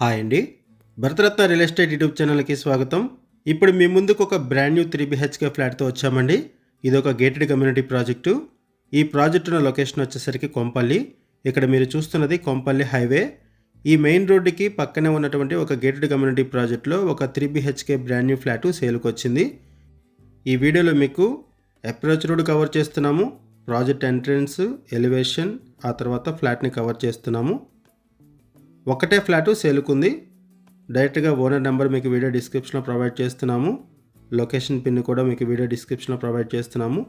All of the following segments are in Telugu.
హాయ్ అండి. భరతరత్న రియల్ ఎస్టేట్ యూట్యూబ్ ఛానల్కి స్వాగతం. ఇప్పుడు మీ ముందుకు ఒక బ్రాండ్ న్యూ త్రీ బిహెచ్కే ఫ్లాట్తో వచ్చామండి. ఇది ఒక గేటెడ్ కమ్యూనిటీ ప్రాజెక్టు ఈ ప్రాజెక్టు ఉన్న లొకేషన్ వచ్చేసరికి కొంపల్లి. ఇక్కడ మీరు చూస్తున్నది కొంపల్లి హైవే ఈ మెయిన్ రోడ్డుకి పక్కనే ఉన్నటువంటి ఒక గేటెడ్ కమ్యూనిటీ ప్రాజెక్ట్లో ఒక three BHK brand new flat సేల్కి వచ్చింది ఈ వీడియోలో మీకు అప్రోచ్ రోడ్ కవర్ చేస్తున్నాము ప్రాజెక్ట్ ఎంట్రన్స్ ఎలివేషన్ ఆ తర్వాత ఫ్లాట్ని కవర్ చేస్తున్నాము. ఒకటే ఫ్లాటు సేలుకుంది. డైరెక్ట్గా ఓనర్ నెంబర్ మీకు వీడియో డిస్క్రిప్షన్లో ప్రొవైడ్ చేస్తున్నాము. లొకేషన్ పిన్ కూడా మీకు వీడియో డిస్క్రిప్షన్లో ప్రొవైడ్ చేస్తున్నాము.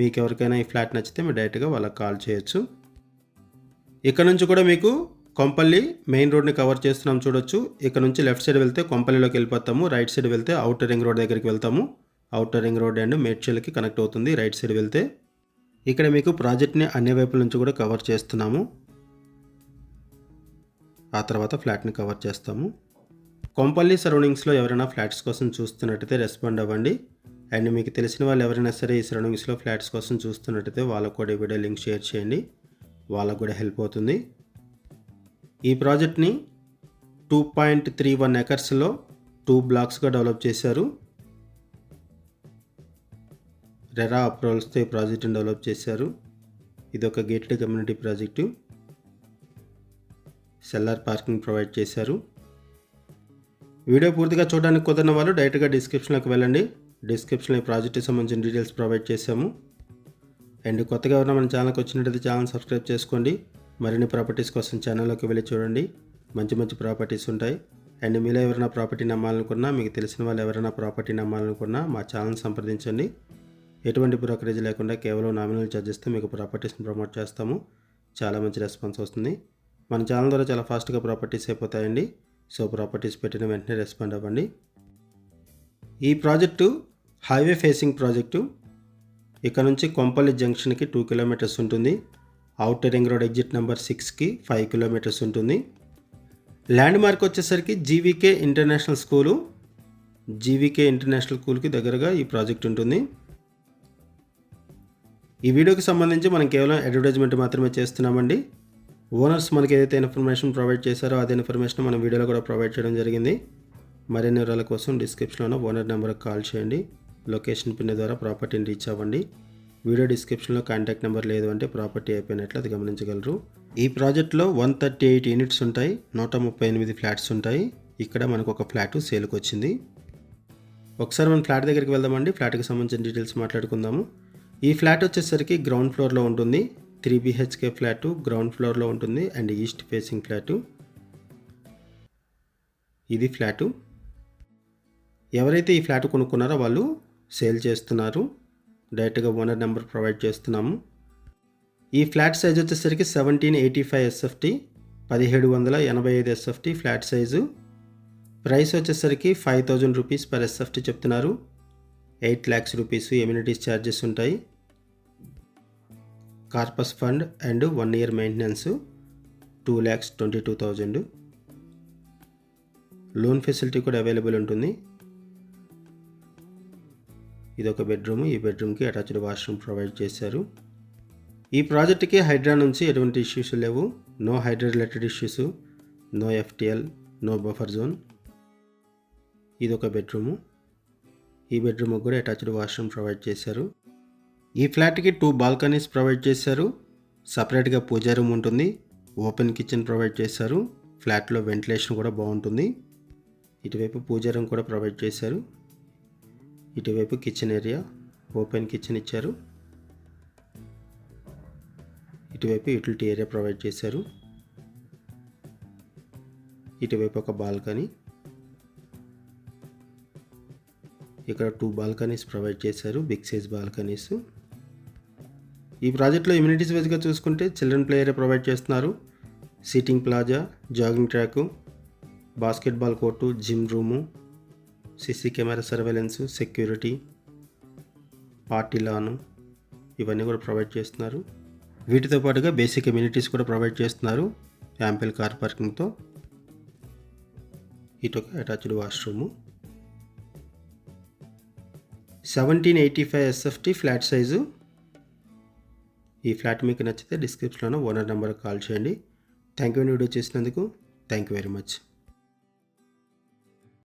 మీకు ఎవరికైనా ఈ ఫ్లాట్ నచ్చితే మీరు డైరెక్ట్గా వాళ్ళకి కాల్ చేయొచ్చు. ఇక్కడ నుంచి కూడా మీకు కొంపల్లి మెయిన్ రోడ్ని కవర్ చేస్తున్నాం చూడొచ్చు. ఇక్కడ నుంచి లెఫ్ట్ సైడ్ వెళ్తే కొంపల్లిలోకి వెళ్ళిపోతాము. రైట్ సైడ్ వెళ్తే అవుటర్ రింగ్ రోడ్ దగ్గరికి వెళ్తాము. అవుటర్ రింగ్ రోడ్ అండ్ మేడ్చల్కి కనెక్ట్ అవుతుంది రైట్ సైడ్ వెళ్తే. ఇక్కడ మీకు ప్రాజెక్ట్ని అన్ని వైపుల నుంచి కూడా కవర్ చేస్తున్నాము. ఆ తర్వాత ఫ్లాట్ని కవర్ చేస్తాము. కొంపల్లి సరౌండింగ్స్లో ఎవరైనా ఫ్లాట్స్ కోసం చూస్తున్నట్టయితే రెస్పాండ్ అవ్వండి. అండ్ మీకు తెలిసిన వాళ్ళు ఎవరైనా సరే ఈ సరౌండింగ్స్లో ఫ్లాట్స్ కోసం చూస్తున్నట్టయితే వాళ్ళకు కూడా ఈ వీడియో లింక్ షేర్ చేయండి. వాళ్ళకు కూడా హెల్ప్ అవుతుంది. ఈ ప్రాజెక్ట్ని టూ పాయింట్ త్రీ వన్ ఎకర్స్లో టూ బ్లాక్స్గా డెవలప్ చేశారు. రెరా అప్రూవల్స్తో ఈ ప్రాజెక్ట్ని డెవలప్ చేశారు. ఇది ఒక gated community project. Cellar parking provide చేశారు. వీడియో పూర్తిగా చూడడానికి కుదరిన వాళ్ళు డైరెక్ట్గా డిస్క్రిప్షన్లోకి వెళ్ళండి. డిస్క్రిప్షన్లో ఈ ప్రాజెక్ట్కి సంబంధించిన డీటెయిల్స్ ప్రొవైడ్ చేశాము. అండ్ కొత్తగా ఎవరైనా మన ఛానల్కి వచ్చినట్టయితే ఛానల్ సబ్స్క్రైబ్ చేసుకోండి. మరిన్ని ప్రాపర్టీస్ కోసం ఛానల్లోకి వెళ్ళి చూడండి. మంచి మంచి ప్రాపర్టీస్ ఉంటాయి. అండ్ మీలో ఎవరైనా ప్రాపర్టీ నమ్మాలనుకున్నా మీకు తెలిసిన వాళ్ళు ఎవరైనా ప్రాపర్టీ నమ్మాలనుకున్నా మా ఛానల్ సంప్రదించండి. ఎటువంటి బ్రోకరేజ్ లేకుండా కేవలం నామినల్ ఛార్జెస్తో మీకు ప్రాపర్టీస్ని ప్రమోట్ చేస్తాము. చాలా మంచి రెస్పాన్స్ వస్తుంది. మన ఛానల్ ద్వారా చాలా ఫాస్ట్గా ప్రాపర్టీస్ అయిపోతాయండి. సో ప్రాపర్టీస్ పెట్టిన వెంటనే రెస్పాండ్ అవ్వండి. ఈ ప్రాజెక్టు హైవే ఫేసింగ్ ప్రాజెక్టు. ఇక్కడ నుంచి కొంపల్లి జంక్షన్కి టూ కిలోమీటర్స్ ఉంటుంది. Outer ring road exit number సిక్స్కి ఫైవ్ కిలోమీటర్స్ ఉంటుంది. ల్యాండ్ మార్క్ వచ్చేసరికి GVK international school. GVK international స్కూల్కి దగ్గరగా ఈ ప్రాజెక్ట్ ఉంటుంది. ఈ వీడియోకి సంబంధించి మనం కేవలం అడ్వర్టైజ్మెంట్ మాత్రమే చేస్తున్నామండి. ఓనర్స్ మనకి ఏదైతే ఇన్ఫర్మేషన్ ప్రొవైడ్ చేశారో అదే ఇన్ఫర్మేషన్ మనం వీడియోలో కూడా ప్రొవైడ్ చేయడం జరిగింది. మరిన్ని వివరాల కోసం డిస్క్రిప్షన్లో ఓనర్ నెంబర్కి కాల్ చేయండి. లొకేషన్ పిన్ ద్వారా ప్రాపర్టీని రీచ్ అవ్వండి. వీడియో డిస్క్రిప్షన్లో కాంటాక్ట్ నెంబర్ లేదు అంటే ప్రాపర్టీ అయిపోయినట్లు అది గమనించగలరు. ఈ ప్రాజెక్ట్లో వన్ థర్టీ ఎయిట్ యూనిట్స్ ఉంటాయి. నూట ముప్పై ఎనిమిది ఫ్లాట్స్ ఉంటాయి. ఇక్కడ మనకు ఒక ఫ్లాట్ సేల్కి వచ్చింది. ఒకసారి మనం ఫ్లాట్ దగ్గరికి వెళ్దామండి. ఫ్లాట్కి సంబంధించిన డీటెయిల్స్ మాట్లాడుకుందాము. ఈ ఫ్లాట్ వచ్చేసరికి గ్రౌండ్ ఫ్లోర్లో ఉంటుంది. త్రీ బిహెచ్కే ఫ్లాటు గ్రౌండ్ ఫ్లోర్లో ఉంటుంది అండ్ ఈస్ట్ ఫేసింగ్ ఫ్లాటు. ఇది ఫ్లాటు. ఎవరైతే ఈ ఫ్లాట్ కొనుక్కున్నారో వాళ్ళు సేల్ చేస్తున్నారు. డైరెక్ట్గా ఓనర్ నెంబర్ ప్రొవైడ్ చేస్తున్నాము. ఈ ఫ్లాట్ సైజ్ వచ్చేసరికి సెవెంటీన్ ఎయిటీ ఫైవ్ ఎస్ఎఫ్టీ పదిహేడు వందల ఎనభై ఐదు ఎస్ఎఫ్టీ ఫ్లాట్ సైజు. ప్రైస్ వచ్చేసరికి five thousand rupees per SFT చెప్తున్నారు. Eight lakhs rupees amenities charges ఉంటాయి. Corpus fund and one year maintenance two lakhs twenty two thousand. Loan facility కూడా అవైలబుల్ ఉంటుంది. ఇది ఒక బెడ్రూమ్ ఈ బెడ్రూమ్కి అటాచ్డ్ వాష్రూమ్ ప్రొవైడ్ చేశారు. ఈ ప్రాజెక్ట్కి హైడ్రా నుంచి ఎటువంటి ఇష్యూస్ లేవు. No HYDRAA related issues no FTL no buffer zone. ఇది ఒక బెడ్రూము. ఈ బెడ్రూమ్కి కూడా అటాచ్డ్ వాష్రూమ్ ప్రొవైడ్ చేశారు. ఈ ఫ్లాట్కి టూ బాల్కనీస్ ప్రొవైడ్ చేశారు. సపరేట్గా పూజా రూమ్ ఉంటుంది. ఓపెన్ కిచెన్ ప్రొవైడ్ చేశారు. ఫ్లాట్లో వెంటిలేషన్ కూడా బాగుంటుంది. ఇటువైపు పూజా రూమ్ కూడా ప్రొవైడ్ చేశారు. ఇటువైపు కిచెన్ ఏరియా ఓపెన్ కిచెన్ ఇచ్చారు. ఇటువైపు యూటిలిటీ ఏరియా ప్రొవైడ్ చేశారు. ఇటువైపు ఒక బాల్కనీ. ఇక్కడ టూ బాల్కనీస్ ప్రొవైడ్ చేశారు. Big size balconies. ఈ ప్రాజెక్ట్లో ఇమ్యూనిటీస్ వైజ్గా చూసుకుంటే చిల్డ్రన్ ప్లే ఏరియా ప్రొవైడ్ చేస్తున్నారు. Seating plaza jogging track basketball court gym room CC camera surveillance security party lawn ఇవన్నీ కూడా ప్రొవైడ్ చేస్తున్నారు. వీటితో పాటుగా బేసిక్ ఇమ్యూనిటీస్ కూడా ప్రొవైడ్ చేస్తున్నారు. యాంపిల్ కార్ పార్కింగ్తో ఇటు ఒక attached washroom seventeen eighty five SFT flat size ఈ ఫ్లాట్ మీకు నచ్చితే డిస్క్రిప్షన్లో ఓనర్ నెంబర్కి కాల్ చేయండి. థ్యాంక్ యూ వీడియో చేసినందుకు. Thank you very much.